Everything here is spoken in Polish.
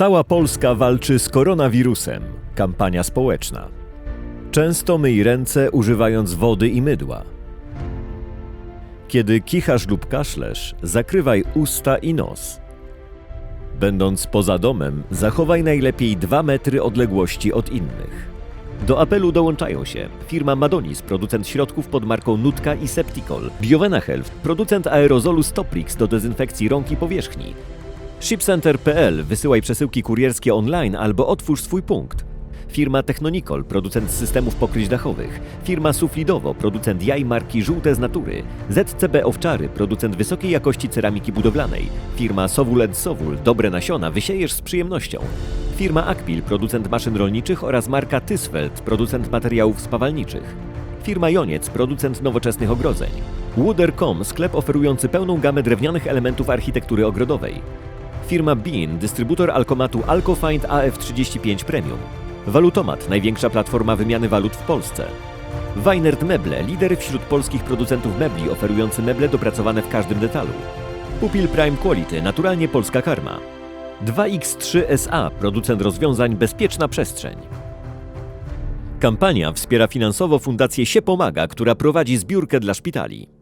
Cała Polska walczy z koronawirusem. Kampania społeczna. Często myj ręce używając wody i mydła. Kiedy kichasz lub kaszlesz, zakrywaj usta i nos. Będąc poza domem, zachowaj najlepiej 2 metry odległości od innych. Do apelu dołączają się firma Madonis, producent środków pod marką Nutka i Septicol, Biowena Health, producent aerozolu Stoprix do dezynfekcji rąk i powierzchni, Shipcenter.pl, wysyłaj przesyłki kurierskie online albo otwórz swój punkt. Firma Technonicol, producent systemów pokryć dachowych. Firma Suflidowo, producent jaj marki Żółte z Natury. ZCB Owczary, producent wysokiej jakości ceramiki budowlanej. Firma Sowul Sowul, dobre nasiona, wysiejesz z przyjemnością. Firma Akpil, producent maszyn rolniczych oraz marka Tysfeld, producent materiałów spawalniczych. Firma Joniec, producent nowoczesnych ogrodzeń. Wooder.com, sklep oferujący pełną gamę drewnianych elementów architektury ogrodowej. Firma Bean, dystrybutor alkomatu Alcofind AF35 Premium. Walutomat, największa platforma wymiany walut w Polsce. Weinert Meble, lider wśród polskich producentów mebli oferujący meble dopracowane w każdym detalu. Pupil Prime Quality, naturalnie polska karma. 2X3 SA, producent rozwiązań Bezpieczna Przestrzeń. Kampania wspiera finansowo Fundację Się Pomaga, która prowadzi zbiórkę dla szpitali.